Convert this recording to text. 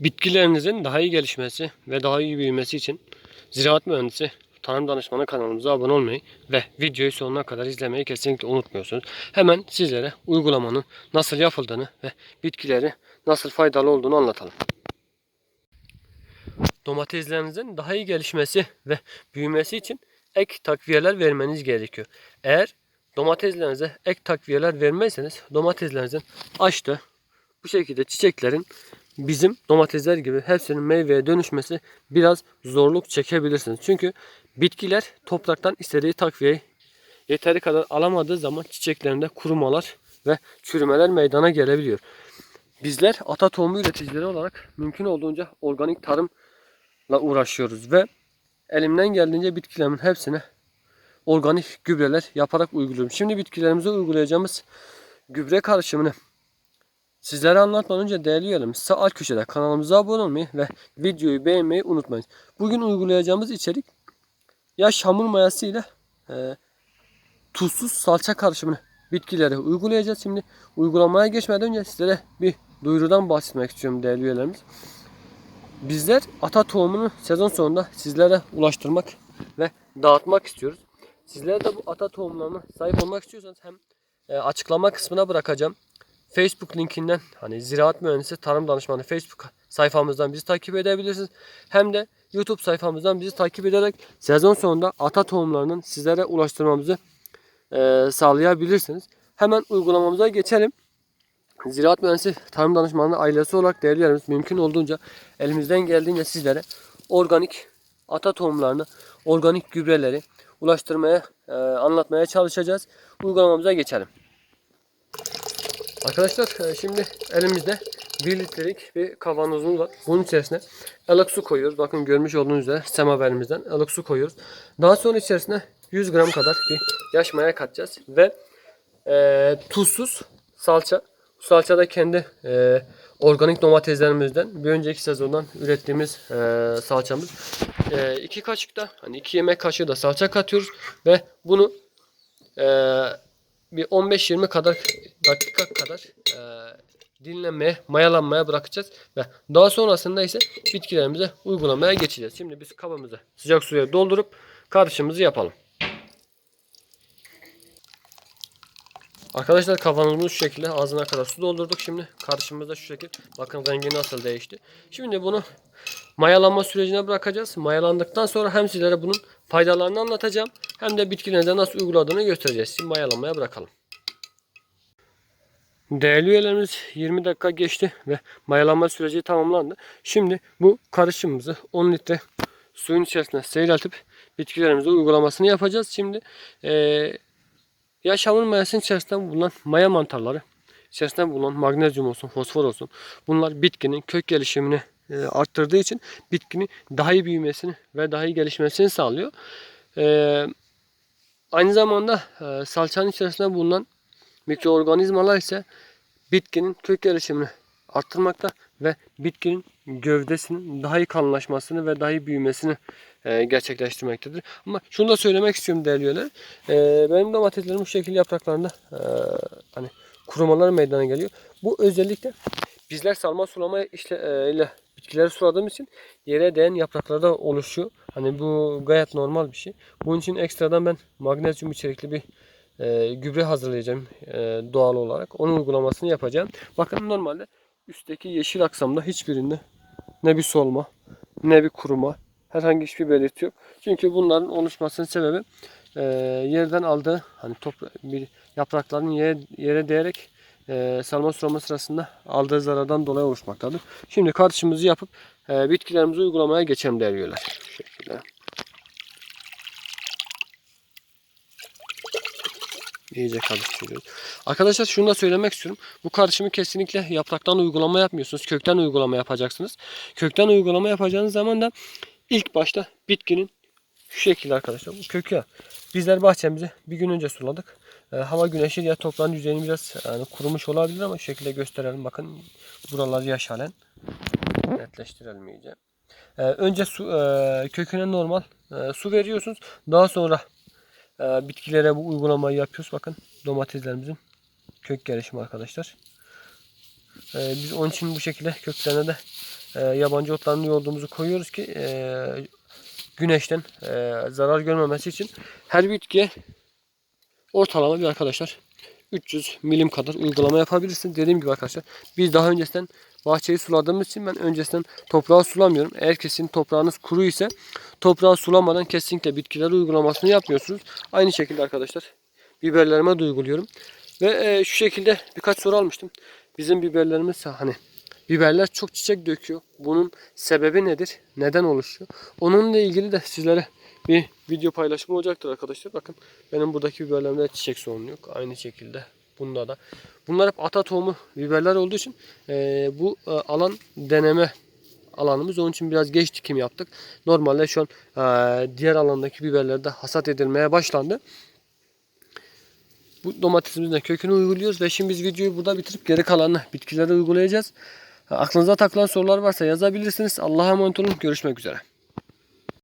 Bitkilerinizin daha iyi gelişmesi ve daha iyi büyümesi için Ziraat Mühendisi Tarım Danışmanı kanalımıza abone olmayı ve videoyu sonuna kadar izlemeyi kesinlikle unutmuyorsunuz. Hemen sizlere uygulamanın nasıl yapıldığını ve bitkileri nasıl faydalı olduğunu anlatalım. Domateslerinizin daha iyi gelişmesi ve büyümesi için ek takviyeler vermeniz gerekiyor. Eğer domateslerinize ek takviyeler vermezseniz domateslerinizin açtı bu şekilde çiçeklerin bizim domatesler gibi hepsinin meyveye dönüşmesi biraz zorluk çekebilirsiniz. Çünkü bitkiler topraktan istediği takviyeyi yeteri kadar alamadığı zaman çiçeklerinde kurumalar ve çürümeler meydana gelebiliyor. Bizler ata tohumu üreticileri olarak mümkün olduğunca organik tarımla uğraşıyoruz ve elimden geldiğince bitkilerimin hepsine organik gübreler yaparak uyguluyorum. Şimdi bitkilerimize uygulayacağımız gübre karışımını Sizlere anlatmadan önce değerli üyelerimiz sağ alt köşede kanalımıza abone olmayı ve videoyu beğenmeyi unutmayın. Bugün uygulayacağımız içerik yaş hamur mayası ile e, tuzsuz salça karışımını bitkilere uygulayacağız. Şimdi uygulamaya geçmeden önce sizlere bir duyurudan bahsetmek istiyorum değerli üyelerimiz. Bizler ata tohumunu sezon sonunda sizlere ulaştırmak ve dağıtmak istiyoruz. Sizler de bu ata tohumlarına sahip olmak istiyorsanız hem e, açıklama kısmına bırakacağım. Facebook linkinden hani Ziraat Mühendisi Tarım Danışmanı Facebook sayfamızdan bizi takip edebilirsiniz. Hem de YouTube sayfamızdan bizi takip ederek sezon sonunda ata tohumlarının sizlere ulaştırmamızı e, sağlayabilirsiniz. Hemen uygulamamıza geçelim. Ziraat Mühendisi Tarım Danışmanı ailesi olarak değerlilerimiz mümkün olduğunca elimizden geldiğince sizlere organik ata tohumlarını, organik gübreleri ulaştırmaya, e, anlatmaya çalışacağız. Uygulamamıza geçelim. Arkadaşlar e, şimdi elimizde 1 litrelik bir kavanozumuz var. Bunun içerisine ılık su koyuyoruz. Bakın görmüş olduğunuz üzere semaverimizden ılık su koyuyoruz. Daha sonra içerisine 100 gram kadar bir yaş maya katacağız. Ve e, tuzsuz salça. Bu salça da kendi e, organik domateslerimizden bir önceki sezondan ürettiğimiz e, salçamız. E, iki kaşık da hani iki yemek kaşığı da salça katıyoruz ve bunu e, bir 15-20 kadar dakika kadar e, dinlenmeye, mayalanmaya bırakacağız ve daha sonrasında ise bitkilerimize uygulamaya geçeceğiz. Şimdi biz kabımızı sıcak suya doldurup karışımımızı yapalım. Arkadaşlar kavanozumuzu şu şekilde ağzına kadar su doldurduk. Şimdi karışımımız da şu şekilde. Bakın rengi nasıl değişti. Şimdi bunu mayalanma sürecine bırakacağız. Mayalandıktan sonra hem sizlere bunun faydalarını anlatacağım. Hem de bitkilerinize nasıl uyguladığını göstereceğiz. Şimdi mayalanmaya bırakalım. Değerli üyelerimiz 20 dakika geçti ve mayalanma süreci tamamlandı. Şimdi bu karışımımızı 10 litre suyun içerisine seyreltip bitkilerimize uygulamasını yapacağız. Şimdi eee Yaş hamur mayasının içerisinde bulunan maya mantarları, içerisinde bulunan magnezyum olsun, fosfor olsun. Bunlar bitkinin kök gelişimini e, arttırdığı için bitkinin daha iyi büyümesini ve daha iyi gelişmesini sağlıyor. E, aynı zamanda e, salçanın içerisinde bulunan mikroorganizmalar ise bitkinin kök gelişimini arttırmakta ve bitkinin gövdesinin daha iyi kalınlaşmasını ve daha iyi büyümesini e, gerçekleştirmektedir. Ama şunu da söylemek istiyorum değerli üyeler. E, benim domateslerim bu şekilde yapraklarında e, hani kurumalar meydana geliyor. Bu özellikle bizler salma sulama e, ile bitkileri suladığımız için yere değen yapraklarda oluşuyor. Hani bu gayet normal bir şey. Bunun için ekstradan ben magnezyum içerikli bir e, gübre hazırlayacağım e, doğal olarak. Onun uygulamasını yapacağım. Bakın normalde üstteki yeşil aksamda hiçbirinde ne bir solma ne bir kuruma herhangi hiçbir belirti yok. Çünkü bunların oluşmasının sebebi e, yerden aldığı hani topra bir yaprakların yere, yere değerek e, salma sulama sırasında aldığı zarardan dolayı oluşmaktadır. Şimdi karışımımızı yapıp e, bitkilerimizi uygulamaya geçelim değerli üyeler. Şekilde. İyice karıştırıyoruz. Arkadaşlar şunu da söylemek istiyorum. Bu karışımı kesinlikle yapraktan uygulama yapmıyorsunuz. Kökten uygulama yapacaksınız. Kökten uygulama yapacağınız zaman da ilk başta bitkinin şu şekilde arkadaşlar. Bu kökü bizler bahçemizi bir gün önce suladık. Ee, hava güneşi ya toprağın yüzeyini biraz yani kurumuş olabilir ama şu şekilde gösterelim. Bakın buralar yaş halen. Netleştirelim iyice. Ee, önce su e, köküne normal e, su veriyorsunuz. Daha sonra e, bitkilere bu uygulamayı yapıyoruz. Bakın domateslerimizin kök gelişimi arkadaşlar. E, biz onun için bu şekilde köklerine de e, yabancı otlarını yolduğumuzu koyuyoruz ki e, güneşten e, zarar görmemesi için her bitkiye ortalama bir arkadaşlar 300 milim kadar uygulama yapabilirsin. Dediğim gibi arkadaşlar biz daha öncesinden bahçeyi suladığımız için ben öncesinden toprağı sulamıyorum. Eğer kesin toprağınız kuru ise toprağı sulamadan kesinlikle bitkilere uygulamasını yapmıyorsunuz. Aynı şekilde arkadaşlar biberlerime de uyguluyorum. Ve e, şu şekilde birkaç soru almıştım. Bizim biberlerimiz hani biberler çok çiçek döküyor. Bunun sebebi nedir? Neden oluşuyor? Onunla ilgili de sizlere bir video paylaşımı olacaktır arkadaşlar. Bakın benim buradaki biberlerimde çiçek sorunu yok. Aynı şekilde bunda da. Bunlar hep ata tohumu biberler olduğu için e, bu e, alan deneme alanımız. Onun için biraz geç dikim yaptık. Normalde şu an e, diğer alandaki biberler de hasat edilmeye başlandı. Bu domatesimizin kökünü uyguluyoruz ve şimdi biz videoyu burada bitirip geri kalanını bitkilere uygulayacağız. Aklınıza takılan sorular varsa yazabilirsiniz. Allah'a emanet olun. Görüşmek üzere.